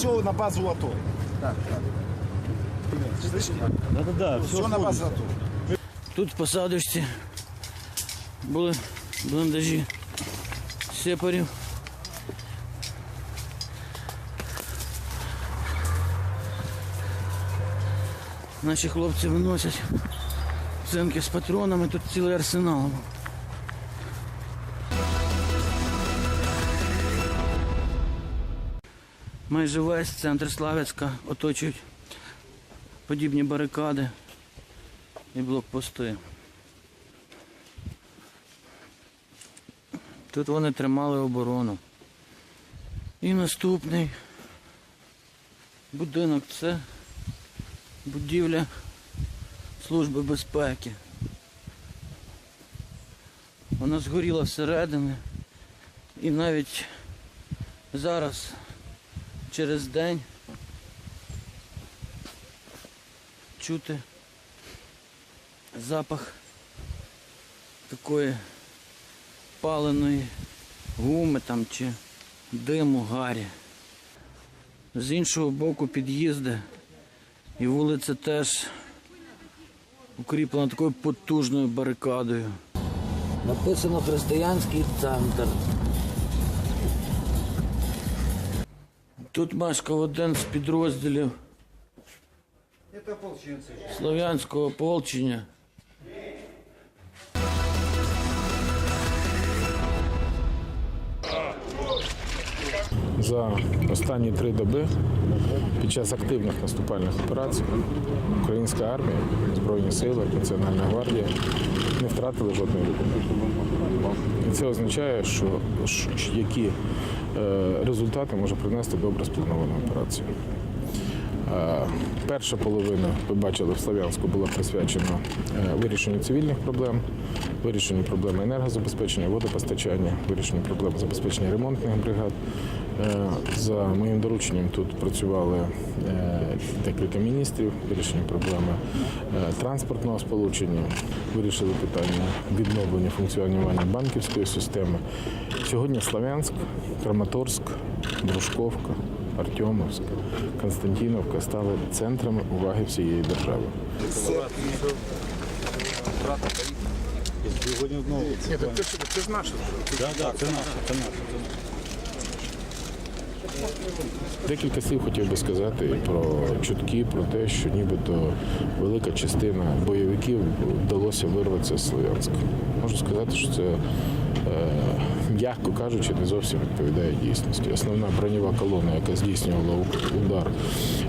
все на базу АТО. Так, так. Да-да-да, Все на базу АТО. Тут в посадочці були сепарів. Наші хлопці виносять цинки з патронами, тут цілий арсенал. Майже весь центр Славянська оточують подібні барикади і блокпости. Тут вони тримали оборону. І наступний будинок це будівля Служби безпеки. Вона згоріла всередини і навіть зараз через день чути запах такої паленої гуми там чи диму гарі. З іншого боку під'їзди і вулиця теж укріплена такою потужною барикадою. Написано християнський центр. Тут мешкав один з підрозділів Это ополченцы. Слов'янського ополчення. За останні три доби під час активних наступальних операцій українська армія, Збройні сили, Національна гвардія не втратили жодної людини. І це означає, що які результати може принести добре спланована операція. Е, Перша половина, ви бачили, в Слов'янську була присвячена е, вирішенню цивільних проблем, вирішенню проблеми енергозабезпечення, водопостачання, вирішенню проблем забезпечення ремонтних бригад. Е, За моїм дорученням тут працювали е, декілька міністрів, вирішення проблеми е, транспортного сполучення, вирішили питання відновлення функціонування банківської системи. Сьогодні Слов'янськ, Краматорськ, Дружковка, Артемовськ, Константиновка стали центрами уваги всієї держави. це це ж наше. Декілька слів хотів би сказати про чутки, про те, що нібито велика частина бойовиків вдалося вирватися з Слов'янська. Можу сказати, що це, е, м'яко кажучи, не зовсім відповідає дійсності. Основна броньова колона, яка здійснювала удар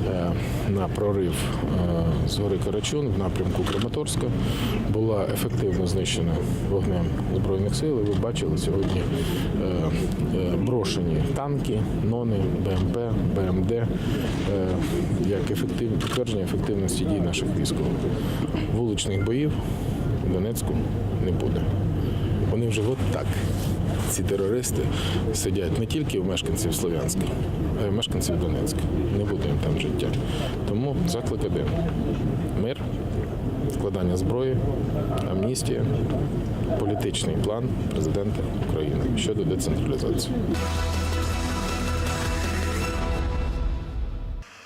е, на прорив е, з гори Карачун в напрямку Краматорська, була ефективно знищена вогнем Збройних сил. Ви бачили сьогодні е, брошені танки, нони, БМП, БМД як ефектив, підтвердження ефективності дій наших військових. Вуличних боїв в Донецьку не буде. Вони вже от так. Ці терористи сидять не тільки в мешканців Слов'янська, а й в мешканців Донецька. Не буде їм там життя. Тому заклик один. Мир, складання зброї, амністія, політичний план президента України щодо децентралізації.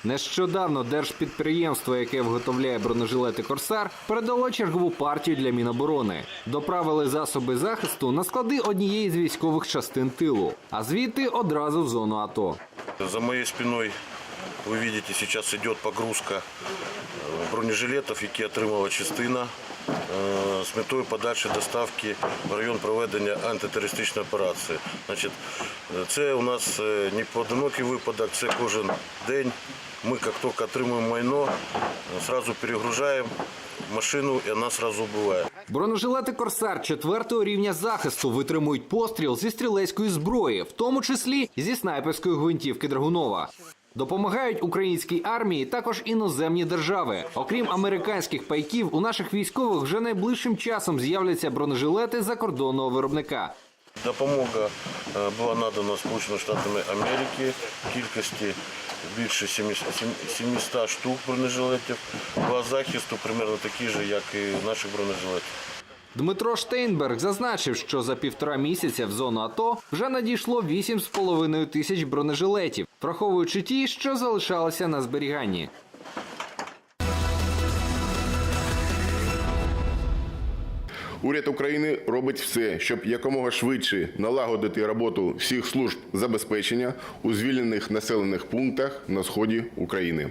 Нещодавно держпідприємство, яке виготовляє бронежилети Корсар, передало чергову партію для Міноборони. Доправили засоби захисту на склади однієї з військових частин тилу, а звідти одразу в зону АТО. За моєю спиной вы видите, сейчас идет погрузка э, бронежилетов, які отримала частина з метою подальшої доставки в район проведення антитерористичної операції. Значить, е, це у нас не поодинокий випадок, це кожен день. Ми, як тільки отримуємо майно, одразу перегружаємо машину і вона одразу вбиває. Бронежилети Корсар четвертого рівня захисту витримують постріл зі стрілецької зброї, в тому числі зі снайперської гвинтівки Драгунова. Допомагають українській армії також іноземні держави. Окрім американських пайків, у наших військових вже найближчим часом з'являться бронежилети закордонного виробника. Допомога е, була надана Сполученими Штатами Америки в кількості більше 700 700 штук бронежилетів. Клас захисту примерно такий же, як і наших бронежилетів. Дмитро Штейнберг зазначив, що за півтора місяця в зону АТО вже надійшло 8,5 тисяч бронежилетів, враховуючи ті, що залишалися на зберіганні. Уряд України робить все, щоб якомога швидше налагодити роботу всіх служб забезпечення у звільнених населених пунктах на сході України.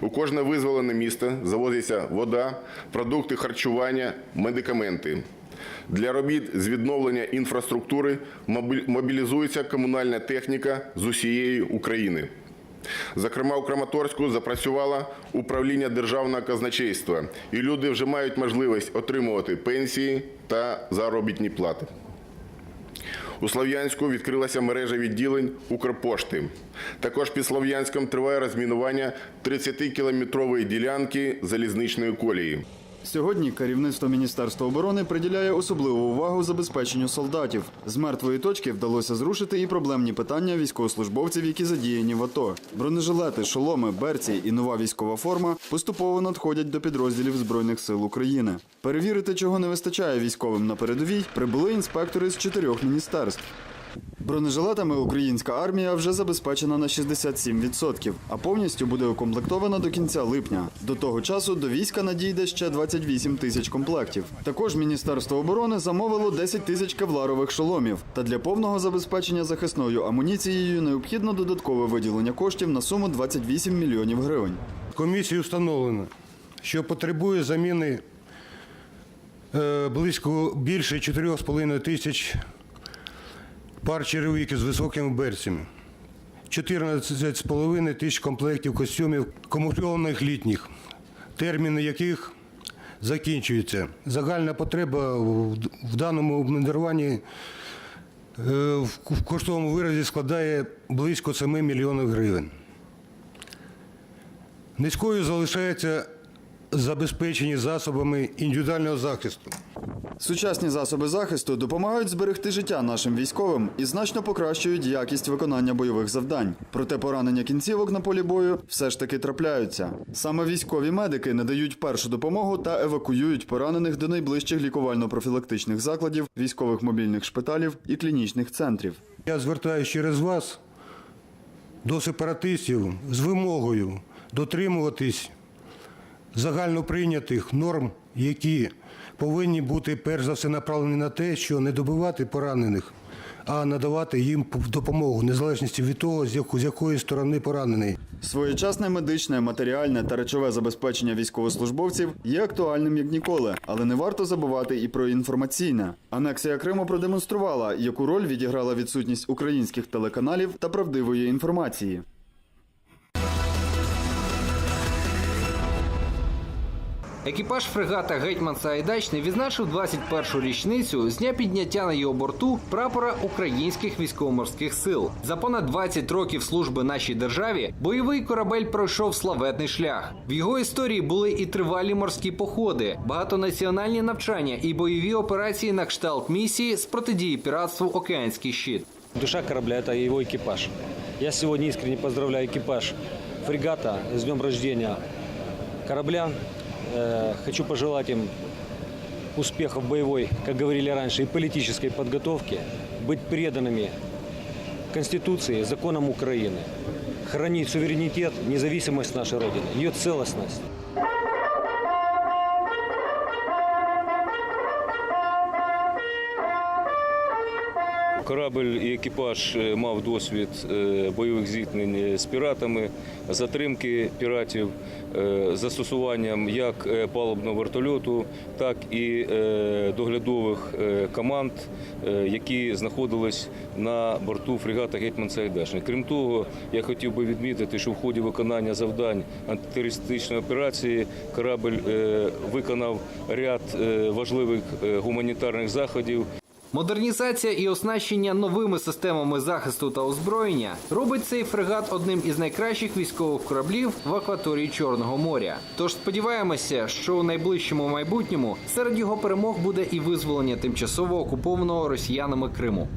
У кожне визволене місто завозиться вода, продукти харчування, медикаменти. Для робіт з відновлення інфраструктури мобілізується комунальна техніка з усієї України. Зокрема, у Краматорську запрацювало управління державного казначейства, і люди вже мають можливість отримувати пенсії та заробітні плати. У Слов'янську відкрилася мережа відділень Укрпошти. Також під Слов'янськом триває розмінування 30-кілометрової ділянки залізничної колії. Сьогодні керівництво Міністерства оборони приділяє особливу увагу забезпеченню солдатів. З мертвої точки вдалося зрушити і проблемні питання військовослужбовців, які задіяні в АТО. Бронежилети, шоломи, берці і нова військова форма поступово надходять до підрозділів Збройних сил України. Перевірити, чого не вистачає військовим на передовій, прибули інспектори з чотирьох міністерств. Бронежилетами українська армія вже забезпечена на 67%, а повністю буде укомплектована до кінця липня. До того часу до війська надійде ще 28 тисяч комплектів. Також Міністерство оборони замовило 10 тисяч кевларових шоломів. Та для повного забезпечення захисною амуніцією необхідно додаткове виділення коштів на суму 28 мільйонів гривень. Комісією встановлено, що потребує заміни е, близько більше 4,5 тисяч пар черевиків з високими берцями, 14,5 тисяч комплектів костюмів камуфльованих літніх, терміни яких закінчуються. Загальна потреба в даному обмундируванні е, в коштовому виразі складає близько 7 мільйонів гривень. Низькою залишається забезпечені засобами індивідуального захисту. Сучасні засоби захисту допомагають зберегти життя нашим військовим і значно покращують якість виконання бойових завдань. Проте поранення кінцівок на полі бою все ж таки трапляються. Саме військові медики надають першу допомогу та евакуюють поранених до найближчих лікувально-профілактичних закладів, військових мобільних шпиталів і клінічних центрів. Я звертаюся через вас до сепаратистів з вимогою дотримуватись загальноприйнятих норм, які повинні бути перш за все направлені на те, що не добивати поранених, а надавати їм допомогу, незалежності від того, з яко- з якої сторони поранений. Своєчасне медичне, матеріальне та речове забезпечення військовослужбовців є актуальним як ніколи, але не варто забувати і про інформаційне. Анексія Криму продемонструвала, яку роль відіграла відсутність українських телеканалів та правдивої інформації. Екіпаж фрегата Гетьман Сагайдачний відзначив 21-шу річницю з дня підняття на його борту прапора українських військово-морських сил. За понад 20 років служби нашій державі бойовий корабель пройшов славетний шлях. В його історії були і тривалі морські походи, багатонаціональні навчання і бойові операції на кшталт місії з протидії піратству Океанський щит. Душа корабля – это его экипаж. Я сегодня искренне поздравляю экипаж фрегата с днем рождения корабля. Э, Хочу пожелать им успехов в боевой, как говорили раньше, и политической подготовке, быть преданными Конституции, законам Украины, хранить суверенитет, независимость нашей Родины, ее целостность. Корабель і екіпаж е, мав досвід е, бойових зіткнень з піратами, затримки піратів, е, застосуванням як е, палубного вертольоту, так і е, доглядових е, команд, е, які знаходились на борту фрегата Гетьман Сагайдачний. Крім того, я хотів би відмітити, що в ході виконання завдань антитерористичної операції корабель е, виконав ряд е, важливих е, гуманітарних заходів. Модернізація і оснащення новими системами захисту та озброєння робить цей фрегат одним із найкращих військових кораблів в акваторії Чорного моря. Тож сподіваємося, що у найближчому майбутньому серед його перемог буде і визволення тимчасово окупованого росіянами Криму.